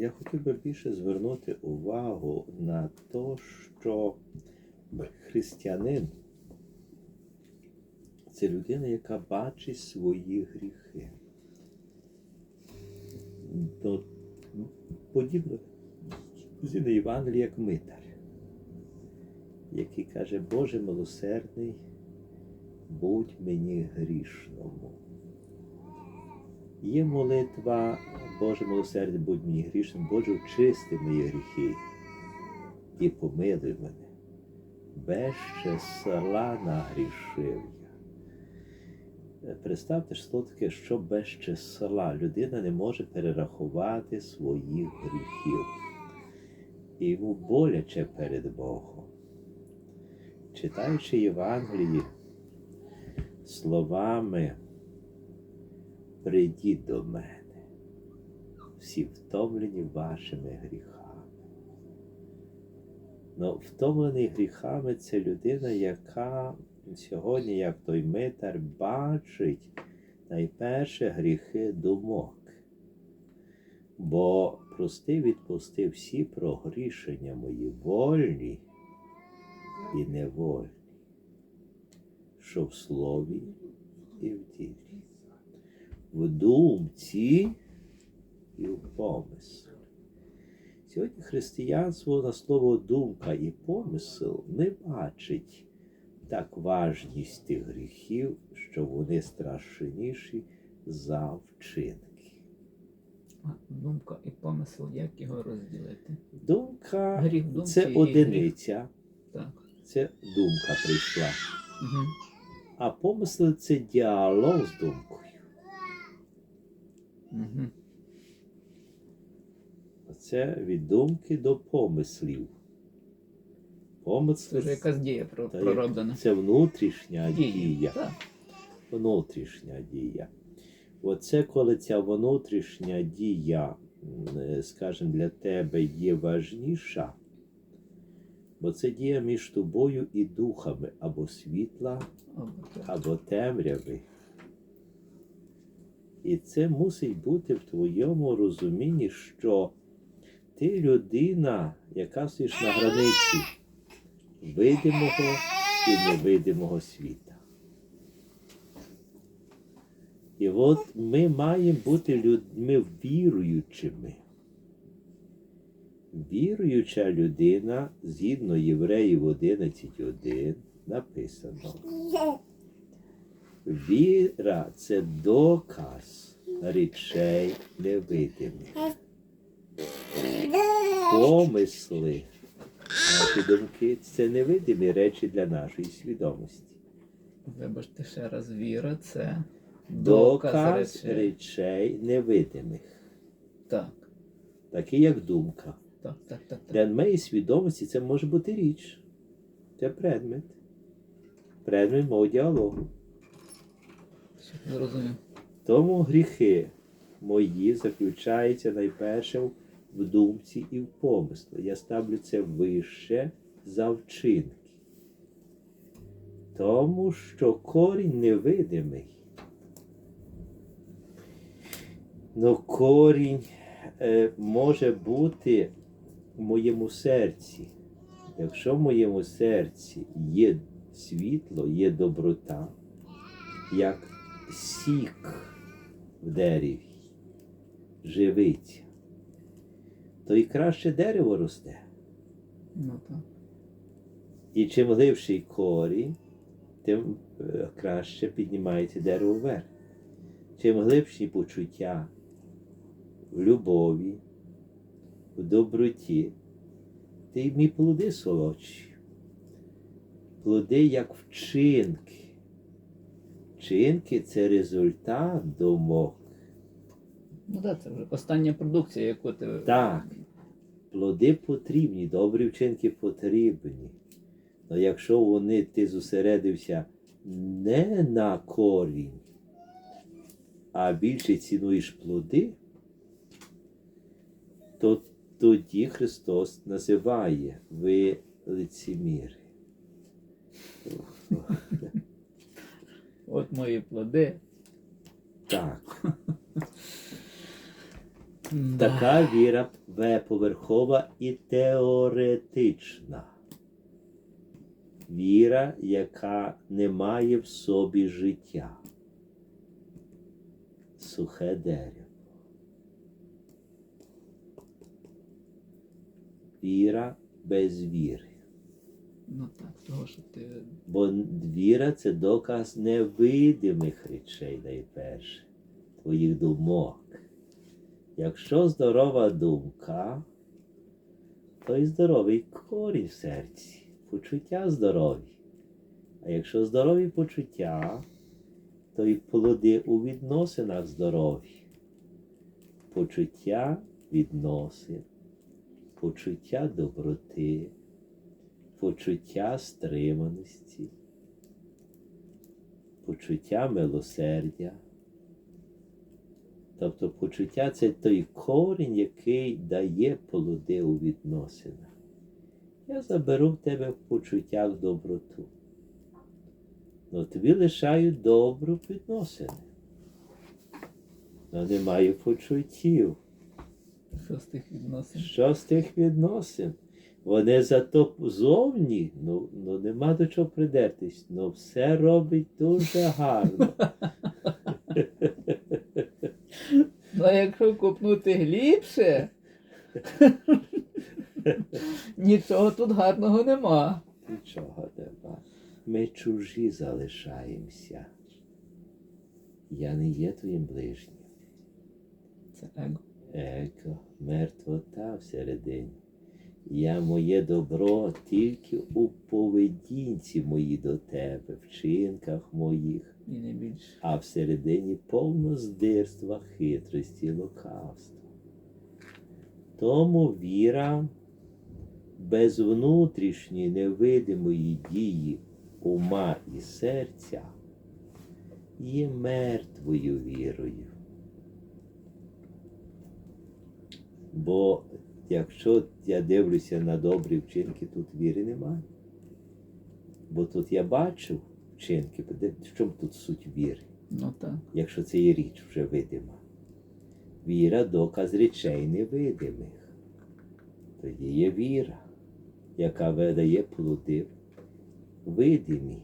я хотів би більше звернути увагу на те, що християнин це людина, яка бачить свої гріхи. До, подібно згідно Євангелія, як митар, який каже, Боже милосердний, будь мені грішному. Є молитва, Боже милосердний, будь мені грішним, Боже, очисти мої гріхи і помилуй мене. Без числа нагрішив я. Представте, що таке, що без числа людина не може перерахувати своїх гріхів. І йому боляче перед Богом. Читаючи Євангелії словами прийдіть до мене, всі втомлені вашими гріхами. Ну, втомлений гріхами це людина, яка сьогодні, як той митар, бачить найперше гріхи думок. Бо прости відпусти всі прогрішення мої вольні і невольні, що в слові і в ділі в думці і. Сьогодні християнство на слово думка і помисел не бачить так важність тих гріхів, що вони страшніші за вчинки. А, Думка і помисел, як його розділити? Думка Гріх думки це і одиниця, Так. це думка прийшла. Угу. А помисел це діалог з думкою. Угу. Це від думки до помислів. Це Помисли вже якась дія пророблена. Це внутрішня Дія. дія. Так. Внутрішня дія. Оце коли ця внутрішня дія, е, скажімо, для тебе є важніша, бо це дія між тобою і духами або світла, Або або темряви. І це мусить бути в твоєму розумінні, що ти людина, яка стоїш на границі видимого і невидимого світа. І от ми маємо бути людьми віруючими. Віруюча людина, згідно Євреїв 11.1, написано. Віра це доказ речей невидимих. Помисли, наші думки це невидимі речі для нашої свідомості. Вибачте ще раз, віра це Доказ речей. речей невидимих, Так, такі як думка. так, так, так, так. Для моєї свідомості це може бути річ. Це предмет. Предмет мого діалогу. Зрозумів. Тому гріхи мої заключаються найперше в думці і в помислі. Я ставлю це вище за вчинки. Тому що корінь невидимий. Но корінь е, може бути в моєму серці. Якщо в моєму серці є світло, є доброта, як сік в дереві живиться, то і краще дерево росте. Ну так. І чим глибший корінь, тим е, краще піднімається дерево вверх. Чим глибші почуття в любові, в доброті, тим і плоди солодші. Плоди як вчинки. Вчинки це результат думок. Ну так, це вже остання продукція, яку ти. Так. Плоди потрібні, добрі вчинки потрібні. Але якщо вони ти зосередився не на корінь, а більше цінуєш плоди, то тоді Христос називає ви лицеміри. От мої плоди. Так. Да. Така віра поверхова і теоретична. Віра, яка не має в собі життя. Сухе дерево. Віра без віри. Ну так, того, що ти. Бо віра це доказ невидимих речей найперше, твоїх думок. Якщо здорова думка, то й здоровий корінь в серці, почуття здорові. А якщо здорові почуття, то й плоди у відносинах здорові. Почуття відносин, почуття доброти, почуття стриманості, почуття милосердя. Тобто почуття це той корінь, який дає плоди у відносинах. Я заберу в тебе в почуттях доброту. Но тобі лишаю добру відносини. Но немає почуттів. Що з тих відносин? Що з тих відносин? Вони зато зовні, ну, ну нема до чого придертись, ну все робить дуже гарно. Ну, а якщо копнути глибше, нічого тут гарного нема. Нічого нема. Ми чужі залишаємося. Я не є твоїм ближнім. Це его. Еко, мертвота всередині. Я моє добро тільки у поведінці моїй до тебе, вчинках моїх, І не більше. а всередині повно здирства, хитрості, лукавства. Тому віра без внутрішньої невидимої дії ума і серця є мертвою вірою. Бо якщо я дивлюся на добрі вчинки, тут віри немає. Бо тут я бачу вчинки, в чому тут суть віри? Ну так. якщо це є річ вже видима. Віра доказ речей невидимих. Тоді є віра, яка видає плоди видимі.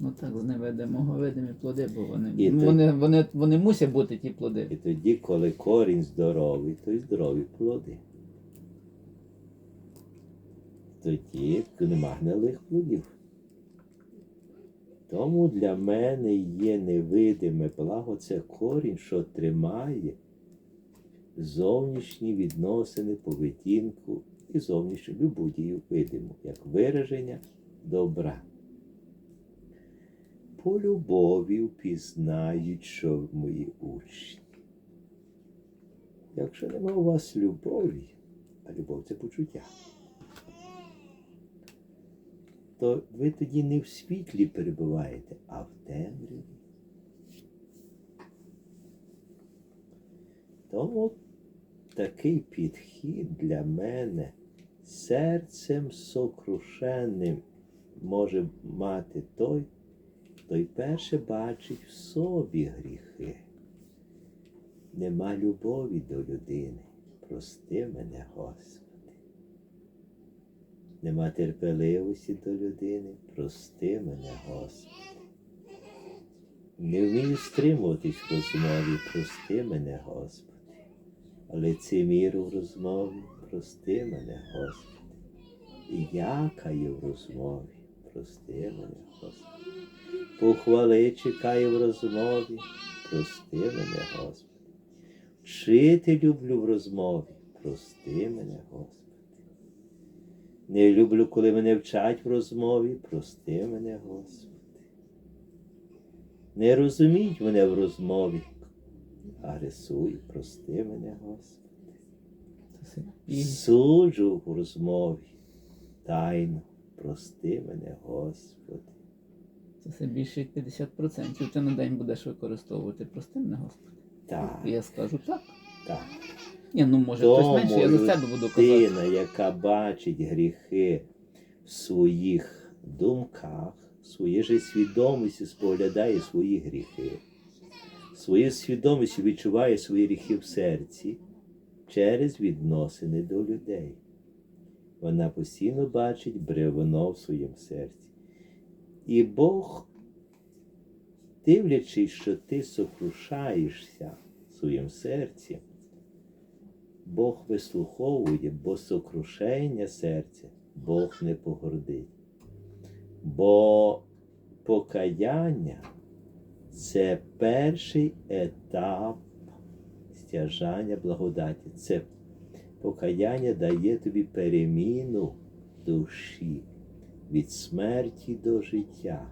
Ну так, з невидимого видимі плоди, бо вони, І вони, вони, вони мусять бути ті плоди. І тоді, коли корінь здоровий, то й здорові плоди. Тоді нема гнилих плодів. Тому для мене є невидиме благо це корінь, що тримає зовнішні відносини, поведінку і зовнішню любу дію видиму, як вираження добра. По любові впізнають, що мої учні. Якщо нема у вас любові, а любов це почуття, то ви тоді не в світлі перебуваєте, а в темряві. Тому такий підхід для мене серцем сокрушенним може мати той, той перше бачить в собі гріхи. Нема любові до людини. Прости мене, Господи. Нема терпеливості до людини. Прости мене, Господи. Не вмію стримуватись в розмові, прости мене, Господи. Лицеміру в розмові, прости мене, Господи. І якаю в розмові, прости мене, Господи. Похвали чекаю в розмові, прости мене, Господи. Вчити люблю в розмові, прости мене, Господи. Не люблю, коли мене вчать в розмові, прости мене, Господи. Не розуміють мене в розмові, агресуй, прости мене, Господи. Суджу в розмові, тайно, прости мене, Господи. Це більше як 50%. Ти на день будеш використовувати. Прости мене, Господи. Так, Я скажу так. так. Ні, ну може хтось менше, я за себе буду казати. людина, яка бачить гріхи в своїх думках, в своїй же свідомості споглядає свої гріхи, своєю свідомістю відчуває свої гріхи в серці, через відносини до людей. Вона постійно бачить бревно в своєму серці. І Бог, дивлячись, що ти сокрушаєшся в своєму серці, Бог вислуховує, бо сокрушення серця Бог не погордить. Бо покаяння це перший етап стяжання благодаті. Це покаяння дає тобі переміну душі від смерті до життя,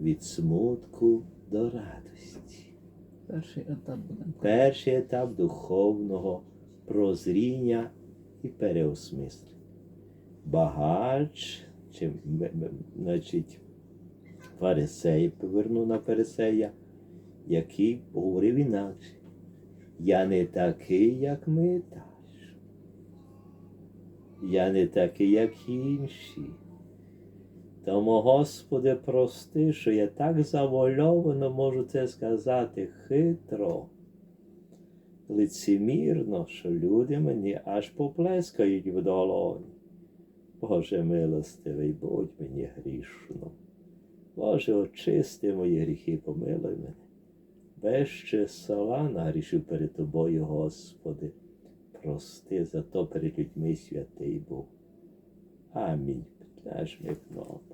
від смутку до радості. Перший етап. Перший етап духовного прозріння і переосмислення. Багач, чи, значить, фарисей, поверну на фарисея, який говорив інакше. Я не такий, як митаж. Я не такий, як інші. Тому, Господи, прости, що я так завольовано можу це сказати хитро, лицемірно, що люди мені аж поплескають в долоні. Боже милостивий, будь мені грішно. Боже, очисти мої гріхи, помилуй мене. Без числа нагрішив перед тобою, Господи. Прости, зато перед людьми святий був. Амінь. Нажми кнопку.